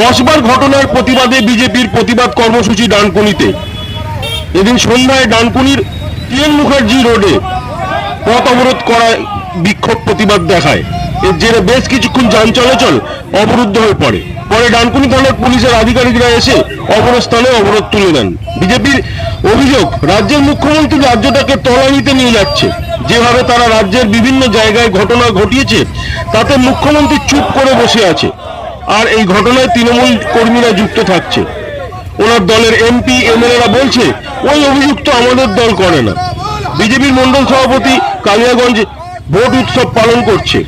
কসবার ঘটনার প্রতিবাদে বিজেপির প্রতিবাদ কর্মসূচি ডানকুনিতে। এদিন সন্ধ্যায় ডানকুনির টিএন মুখার্জি রোডে পথ অবরোধ করায় বিক্ষোভ প্রতিবাদ দেখায়। এর জেরে বেশ কিছুক্ষণ যান চলাচল অবরুদ্ধ হয়ে পড়ে। পরে ডানকুনি থানার পুলিশের আধিকারিকরা এসে অবরোধ স্থানে অবরোধ তুলে দেন। বিজেপির অভিযোগ, রাজ্যের মুখ্যমন্ত্রী রাজ্যটাকে তলানিতে নিয়ে যাচ্ছে। যেভাবে তারা রাজ্যের বিভিন্ন জায়গায় ঘটনা ঘটিয়েছে, তাতে মুখ্যমন্ত্রী চুপ করে বসে আছে। আর এই ঘটনায় তৃণমূল কর্মীরা যুক্ত থাকছে। ওনার দলের এমপি, এমএলএরা বলছে, ওই অভিযুক্ত আমাদের দল করে না। বিজেপির মন্ডল সভাপতি কালিয়াগঞ্জ ভোট উৎসব পালন করছে।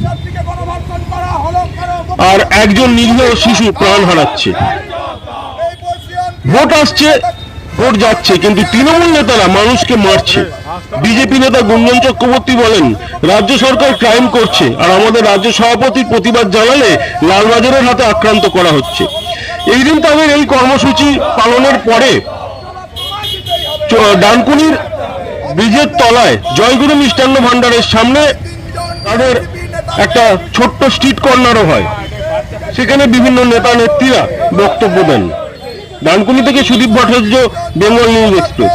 আর একজন নিরীহ শিশু প্রাণ হারাচ্ছে। ভোট আসছে, ভোট যাচ্ছে, কিন্তু তৃণমূল নেতারা মানুষকে মারছে। বিজেপি নেতা গুঞ্জন চক্রবর্তী বলেন, রাজ্য সরকার ক্রাইম করছে আর আমাদের রাজ্য সভাপতির প্রতিবাদ জানালে লালবাজারের হাতে আক্রান্ত করা হচ্ছে। এই দিন তাদের এই কর্মসূচি পালনের পরে ডানকুনির ব্রিজের তলায় জয়গুরু মিষ্টান্ন ভান্ডারের সামনে তাদের একটা ছোট্ট স্ট্রিট কর্নারও হয়। সেখানে বিভিন্ন নেতা নেত্রীরা বক্তব্য দেন। ডানকুনি থেকে Sudip Bhattacharya, Bengal News Express.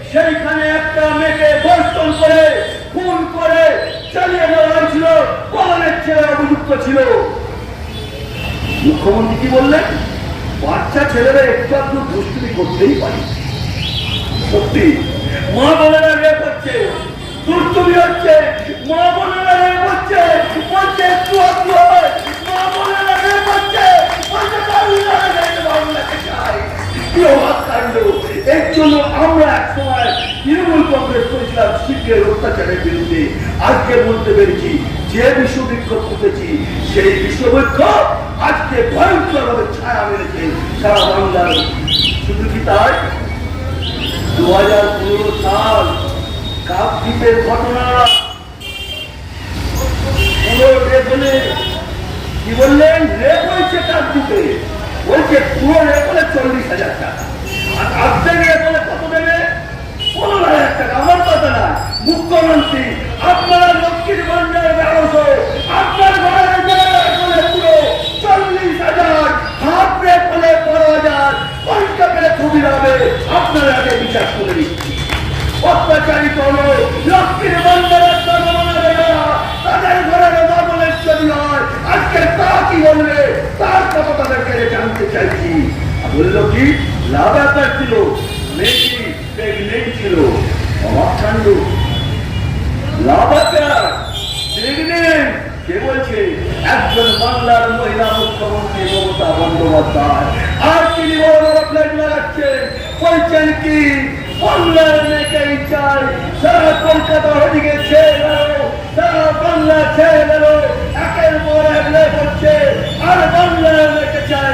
সেইখানে একটা মেয়েকে ধর্ষণ করে, খুন করে, চালিয়ে দেওয়া হয়েছিল। পলানের ছেলে অভিযুক্ত ছিল। মুখ্যমন্ত্রী কি বললেন? বাচ্চা ছেলেরা একটু একটু দুষ্কৃতি করতেই পারে। সত্যি, মা বোনেরা রেপ হচ্ছে দুষ্টুমি হচ্ছে, মা বোনেরা রেপ হচ্ছে বলছে, একটু একটু হয় মা বোনেরা রেপ হচ্ছে বলছে বাংলা গাইতে বাংলাকে চাই কি অবাক কাণ্ড এর জন্য আমরা এক সময় তৃণমূল কংগ্রেস করেছিলাম শিখের অত্যাচারের বিরুদ্ধে। আজকে বলতে পেরেছি, যে বিশ্ব বিক্ষোভ করতেছি সেই বিশ্ব আজকে ভয়ঙ্কর ভাবে ছায়া মেরেছে সারা বাংলার। শুধু কি তাই? দু হাজার পনেরো সাল কাপদ্বীপের ঘটনা। পুরো রেপ হলে কি বললেন? রেপ হয়েছে কাপদ্বীপে বলছে পুরো রেপ চল্লিশ হাজার টাকা। আর আর্ধেক রেপ হলে কত দেবে পনেরো হাজার টাকা আমার কথা না মুখ্যমন্ত্রী আপনারা লক্ষ্মীর ভান্ডার ব্যবস্থা আপনার ঘরের জায়গা পুরো চল্লিশ হাজার হাফ রেপ হলে পনেরো হাজার পরীক্ষা পেলে খুবই হবে আপনারা আগে বিশ্বাস করে দিচ্ছি অত্যাচারিত হলো লক্ষ্মীর ভান্ডারের তাদের ঘরের বাবলের হয় আজকে তা কি বললে তার কথা তাদেরকে জানতে চাইছি। বলল কি? লাগাতার ছিল প্রেগনেন্ট ছিল অবাক কাণ্ড লাভাকার প্রেগনেন্ট কে বলছে? একজন বাংলার মহিলা মুখ্যমন্ত্রী মমতা বন্দ্যোপাধ্যায়। আর তিনি প্লেট লাগাচ্ছেন বলছেন কি, বাংলার মেয়েকেই চাই, সারা কলকাতা ওদিকে গেল সারা বাংলা গেল একের পর এক হচ্ছে, আর বাংলার মেয়েকে চাই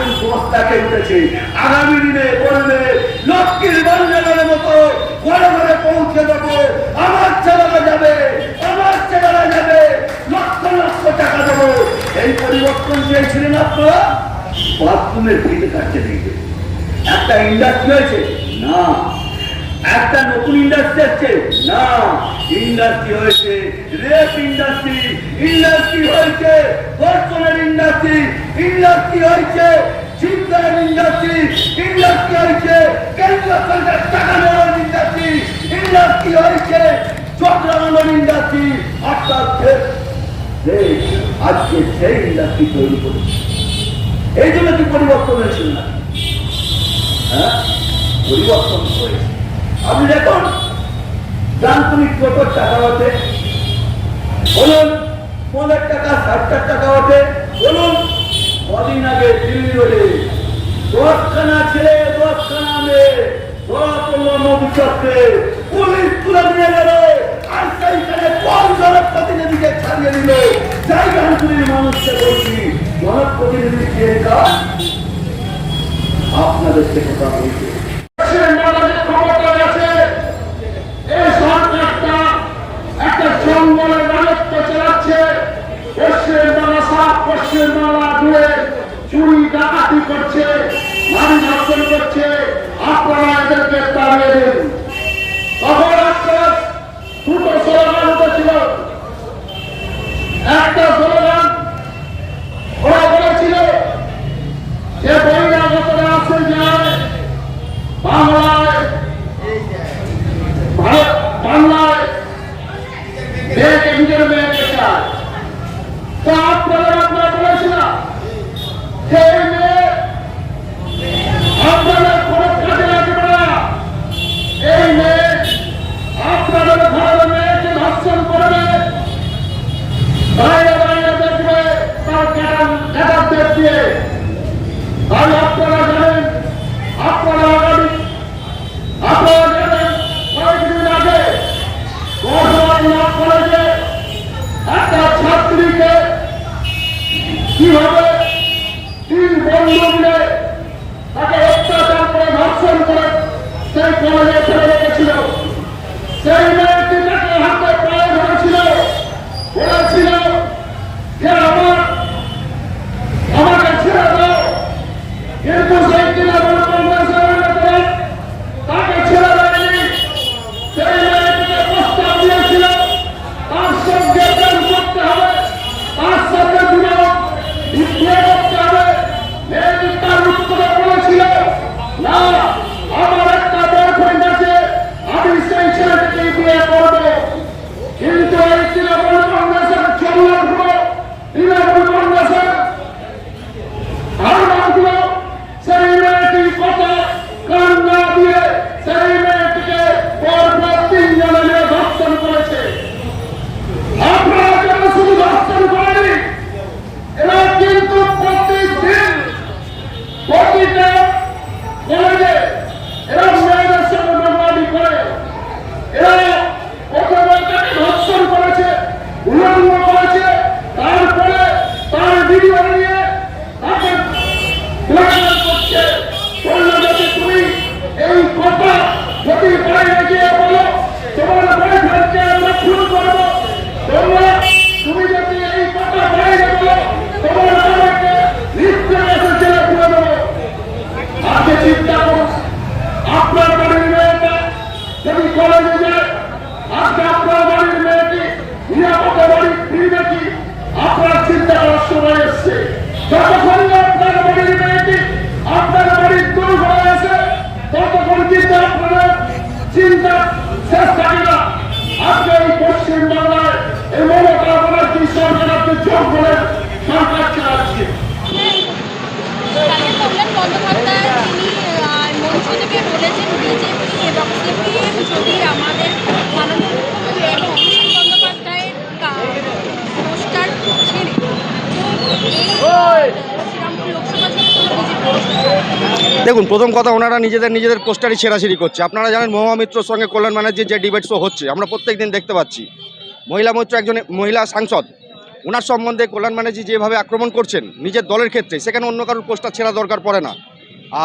এখন লাখে উঠেছে আগামী দিনে বলবে লক্ষ্মীর বান্ধবের মতো ঘরে ঘরে পৌঁছে দেবো। আমার ছেলেরা যাবে, আমার ছেলেরা যাবে, লক্ষ লক্ষ টাকা দেবো। এই পরিবর্তন চেয়েছিলেন আপনারা বাথরুমের ভিড় কাটছে দেখবে একটা ইন্ডাস্ট্রি হয়েছে? না। একটা নতুন ইন্ডাস্ট্রি আসছে। না ইন্ডাস্ট্রি হয়েছে রেপ ইন্ডাস্ট্রি ইন্ডাস্ট্রি হয়েছে ধর্ষণের ইন্ডাস্ট্রি ইন্ডাস্ট্রি হয়েছে চিন্তার ইন্ডাস্ট্রি ইন্ডাস্ট্রি হয়েছে কেন্দ্র সরকার, টাকা নেওয়ার ইন্ডাস্ট্রি ইন্ডাস্ট্রি হয়েছে চক্রানোর ইন্ডাস্ট্রি অর্থাৎ আজকে সেই ইন্ডাস্ট্রি তৈরি করেছে। এই জন্য কি পরিবর্তন হয়েছিল না? হ্যাঁ? পরিবর্তন হয়েছে। আপনি দেখুন ডানকুনি টোটোর টাকা হতে বলুন, পনেরো টাকা, ষাট টাকা হতে বলুন, কদিন আগে দিল্লি রোডে দশখানা ছেলে, দশখানা মেয়ে, ধরা পড়ল নবীচক্রে পুলিশ তুলে নিয়ে গেল, আর সেইখানে পঞ্চরের প্রতিনিধিকে ছাড়িয়ে মানুষকে আপনাদের সে কথা বলছি। করছে নারী ধর্ষণ করছে আপনারা এদেরকে তাড়িয়ে দিন। প্রথম কথা, ওনারা নিজেদের নিজেদের পোস্টারই ছেঁড়াছিড়ি করছে। আপনারা জানেন মহামিত্রর সঙ্গে কল্যাণ ব্যানার্জির যে ডিবেট শো হচ্ছে, আমরা প্রত্যেক দিন দেখতে পাচ্ছি। মহিলা মৈত্র একজন, মহিলা সাংসদ, ওনার সম্বন্ধে কল্যাণ ব্যানার্জি যেভাবে আক্রমণ করছেন নিজের দলের ক্ষেত্রে, সেখানে অন্য কারোর পোস্টার ছেঁড়া দরকার পড়ে না।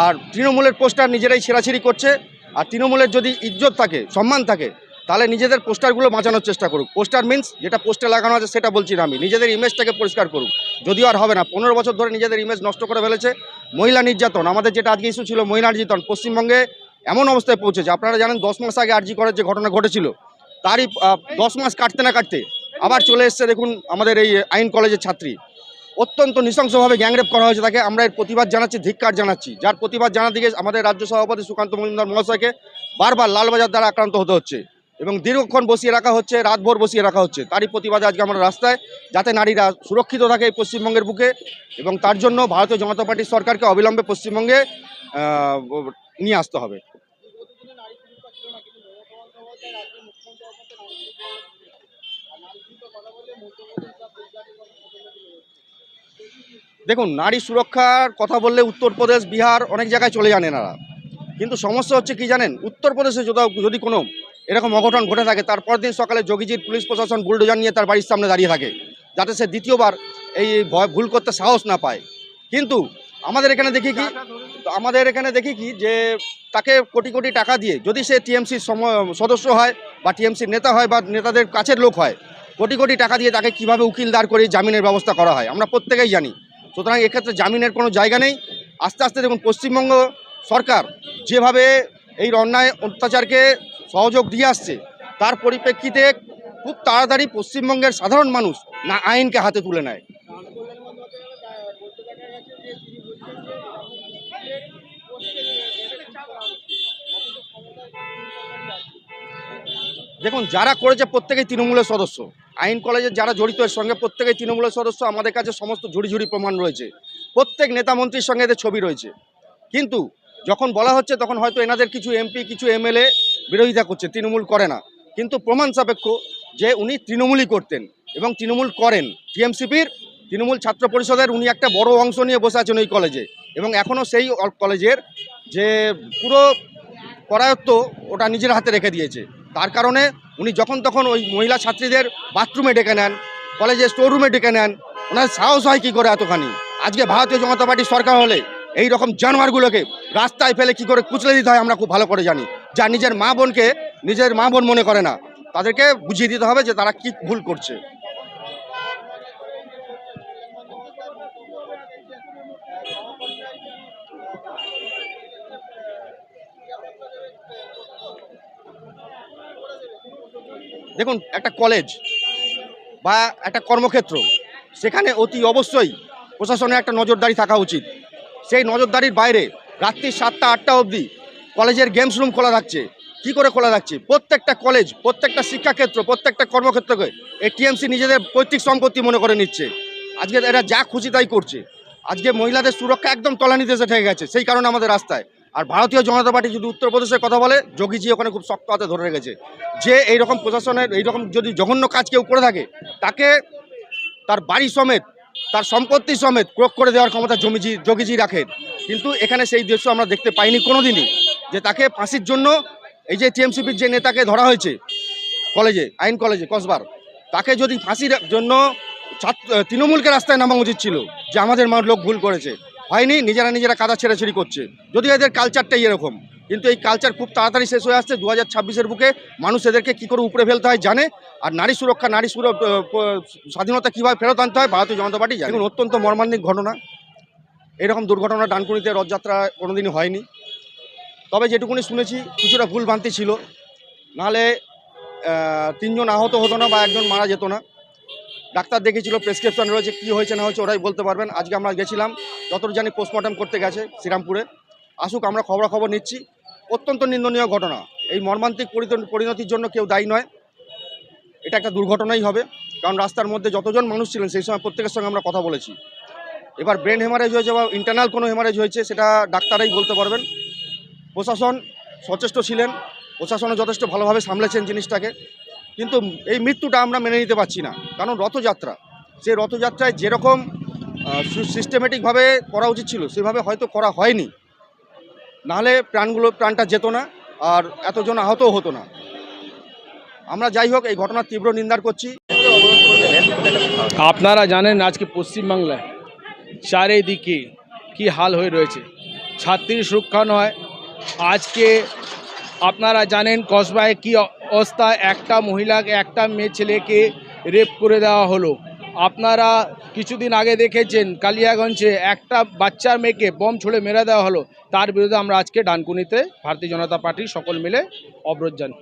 আর তৃণমূলের পোস্টার নিজেরাই ছেঁড়াছিড়ি করছে, আর তৃণমূলের যদি ইজ্জত থাকে, সম্মান থাকে, তাহলে নিজেদের পোস্টারগুলো বাঁচানোর চেষ্টা করুক। পোস্টার মিন্স যেটা পোস্টে লাগানো আছে, সেটা বলছি না আমি। নিজেদের ইমেজটাকে পরিষ্কার করুক। যদিও আর হবে না, পনেরো বছর ধরে নিজেদের ইমেজ নষ্ট করে ফেলেছে মহিলা নির্যাতন, আমাদের যেটা আজকে ইস্যু ছিল মহিলা নির্যাতন, পশ্চিমবঙ্গে এমন অবস্থায় পৌঁছেছে। আপনারা জানেন, দশ মাস আগে আর্জি করার যে ঘটনা ঘটেছিল, তারই দশ মাস কাটতে না কাটতে আবার চলে এসছে দেখুন আমাদের এই আইন কলেজের ছাত্রী। অত্যন্ত নৃশংসভাবে গ্যাংরেপ করা হয়েছে তাকে। আমরা এর প্রতিবাদ জানাচ্ছি, ধিক্কার জানাচ্ছি। যার প্রতিবাদ জানাতে গিয়ে আমাদের রাজ্য সভাপতি সুকান্ত মজুমদার মহাশয়কে বারবার লালবাজার দ্বারা আক্রান্ত হতে হচ্ছে। এবং দীর্ঘক্ষণ বসিয়ে রাখা হচ্ছে, রাতভর বসিয়ে রাখা হচ্ছে। তারই প্রতিবাদে আজকে আমরা রাস্তায় যাতে নারীরা সুরক্ষিত থাকে এই পশ্চিমবঙ্গের বুকে এবং তার জন্য ভারতীয় জনতা পার্টির সরকারকে অবিলম্বে পশ্চিমবঙ্গে নিয়ে আসতে হবে। দেখুন, নারী সুরক্ষার কথা বললে উত্তরপ্রদেশ, বিহার অনেক জায়গায় চলে যান এনারা। কিন্তু সমস্যা হচ্ছে কি জানেন? উত্তরপ্রদেশে যদি যদি কোনো এরকম অঘটন ঘটে থাকে তারপর দিন সকালে যোগীজির পুলিশ প্রশাসন বুলডোজার নিয়ে তার বাড়ির সামনে দাঁড়িয়ে থাকে, যাতে সে দ্বিতীয়বার এই ভয়, ভুল করতে সাহস না পায়। কিন্তু আমাদের এখানে দেখি কি, আমাদের এখানে দেখি কি যে তাকে কোটি কোটি টাকা দিয়ে যদি সে টিএমসির সদস্য হয় বা টিএমসির নেতা হয় বা নেতাদের কাছের লোক হয়, কোটি কোটি টাকা দিয়ে তাকে কীভাবে উকিল দাঁড় করে জামিনের ব্যবস্থা করা হয়, আমরা প্রত্যেকেই জানি। সুতরাং এক্ষেত্রে জামিনের কোনো জায়গা নেই। আস্তে আস্তে দেখুন, পশ্চিমবঙ্গ সরকার যেভাবে এই অন্যায় অত্যাচারকে সহযোগ দিয়ে আসছে, তার পরিপ্রেক্ষিতে খুব তাড়াতাড়ি পশ্চিমবঙ্গের সাধারণ মানুষ না আইনকে হাতে তুলে নেয়। দেখুন, যারা করেছে প্রত্যেকেই তৃণমূলের সদস্য। আইন কলেজের যারা জড়িত, এর সঙ্গে প্রত্যেকেই তৃণমূলের সদস্য। আমাদের কাছে সমস্ত ঝুড়ি ঝুড়ি প্রমাণ রয়েছে। প্রত্যেক নেতা মন্ত্রীর সঙ্গে এদের ছবি রয়েছে। কিন্তু যখন বলা হচ্ছে, তখন হয়তো এনাদের কিছু এমপি, কিছু এমএলএ বিরোধিতা করছে, তৃণমূল করে না। কিন্তু প্রমাণ সাপেক্ষ যে উনি তৃণমূলই করতেন এবং তৃণমূল করেন। টিএমসিপির তৃণমূল ছাত্র পরিষদের উনি একটা বড় অংশ নিয়ে বসে আছেন ওই কলেজে এবং এখনও সেই কলেজের যে পুরো করায়ত্ত ওটা নিজের হাতে রেখে দিয়েছে। তার কারণে উনি যখন তখন ওই মহিলা ছাত্রীদের বাথরুমে ডেকে নেন, কলেজের স্টোররুমে ডেকে নেন, ওনার সাহস হয় কী করে এতখানি? আজকে ভারতীয় জনতা পার্টির সরকার হলে এই রকম জানোয়ারগুলোকে রাস্তায় ফেলে কি করে কুচলে দিতে হয় আমরা খুব ভালো করে জানি। যা নিজের মা বোনকে নিজের মা বোন মনে করে না, তাদেরকে বুঝিয়ে দিতে হবে যে তারা কি ভুল করছে। দেখুন, একটা কলেজ বা একটা কর্মক্ষেত্র, সেখানে অতি অবশ্যই প্রশাসনের একটা নজরদারি থাকা উচিত। সেই নজরদারির বাইরে রাত্রি সাতটা, আটটা অবধি কলেজের গেমস রুম খোলা থাকছে কি করে খোলা থাকছে প্রত্যেকটা কলেজ প্রত্যেকটা শিক্ষাক্ষেত্র, প্রত্যেকটা কর্মক্ষেত্রকে এই টিএমসি নিজেদের পৈতৃক সম্পত্তি মনে করে নিচ্ছে। আজকে এরা যা খুশি তাই করছে। আজকে মহিলাদের সুরক্ষা একদম তলানিতে এসে ঠেকে গেছে, সেই কারণে আমাদের রাস্তায়। আর ভারতীয় জনতা পার্টি যদি উত্তরপ্রদেশের কথা বলে, যোগীজি ওখানে খুব শক্ত হাতে ধরে রেখেছে। যে এইরকম প্রশাসনের, এইরকম যদি জঘন্য কাজ কেউ করে থাকে, তাকে তার বাড়ি সমেত, তার সম্পত্তি সমেত ক্রোক করে দেওয়ার ক্ষমতা জমিজি, যোগীজি রাখেন। কিন্তু এখানে সেই দৃশ্য আমরা দেখতে পাইনি কোনোদিনই। যে তাকে ফাঁসির জন্য এই যে টিএমসিপির যে নেতাকে ধরা হয়েছে কলেজে, আইন কলেজে, কসবার, তাকে যদি ফাঁসির জন্য ছাত্র, তৃণমূলকে রাস্তায় নামা উচিত ছিল, যে আমাদের মা লোক ভুল করেছে, হয়নি, নিজেরা নিজেরা কাদা ছেড়াছেড়ি করছে। যদিও এদের কালচারটাই এরকম, কিন্তু এই কালচার খুব তাড়াতাড়ি শেষ হয়ে আসছে দু হাজার ছাব্বিশের বুকে, মানুষ এদেরকে কী করে উপরে ফেলতে হয় জানে, আর নারী সুরক্ষা, নারী সুর স্বাধীনতা কীভাবে ফেরত আনতে হয় ভারতীয় জনতা পার্টি জানে। অত্যন্ত মর্মান্তিক ঘটনা। এরকম দুর্ঘটনা ডানকুনিতে রথযাত্রা কোনোদিনই হয়নি। তবে যেটুকুনি শুনেছি, কিছুটা ভুল ভ্রান্তি ছিল। নাহলে তিনজন আহত হতো না বা একজন মারা যেত না। ডাক্তার দেখেছিল প্রেসক্রিপশন রয়েছে, কী হয়েছে, না হয়েছে, ওরাই বলতে পারবেন। আজকে আমরা গেছিলাম, যতটুকু জানি পোস্টমর্টম করতে গেছে শ্রীরামপুরে। আসুক, আমরা খবরাখবর নিচ্ছি। অত্যন্ত নিন্দনীয় ঘটনা। এই মর্মান্তিক পরিণতির জন্য কেউ দায়ী নয়। এটা একটা দুর্ঘটনাই হবে। কারণ রাস্তার মধ্যে যতজন মানুষ ছিলেন, সেই সময় প্রত্যেকের সঙ্গে আমরা কথা বলেছি। এবার ব্রেন হেমারেজ হয়েছে বা ইন্টারনাল কোনো হেমারেজ হয়েছে, সেটা ডাক্তারাই বলতে পারবেন। প্রশাসন সচেষ্ট ছিলেন, প্রশাসনও যথেষ্ট ভালোভাবে সামলেছেন জিনিসটাকে, কিন্তু এই মৃত্যুটা আমরা মেনে নিতে পারছি না, কারণ রথযাত্রা সেই রথযাত্রায় যেরকম সিস্টেমেটিকভাবে করা উচিত ছিল, সেভাবে হয়তো করা হয়নি। নাহলে প্রাণগুলো, প্রাণটা যেত না, আর এতজন আহতও হতো না। আমরা যাই হোক, এই ঘটনার তীব্র নিন্দার করছি। আপনারা জানেন আজকে পশ্চিমবাংলায় চারিদিকে কি হাল হয়ে রয়েছে। ছাত্রীর সুরক্ষা নয় আজকে আপনারা জানেন কসবায় কি অবস্থা? একটা মহিলাকে একটা মেয়ে ছেলেকে রেপ করে দেওয়া হলো। আপনারা কিছুদিন আগে দেখেছেন কালিয়াগঞ্জে একটা বাচ্চা মেয়েকে বম ছুড়ে মেরে দেওয়া হলো। তার বিরুদ্ধে আমরা আজকে ডানকুনিতে ভারতীয় জনতা পার্টির সকল মিলে অবরোধ জানি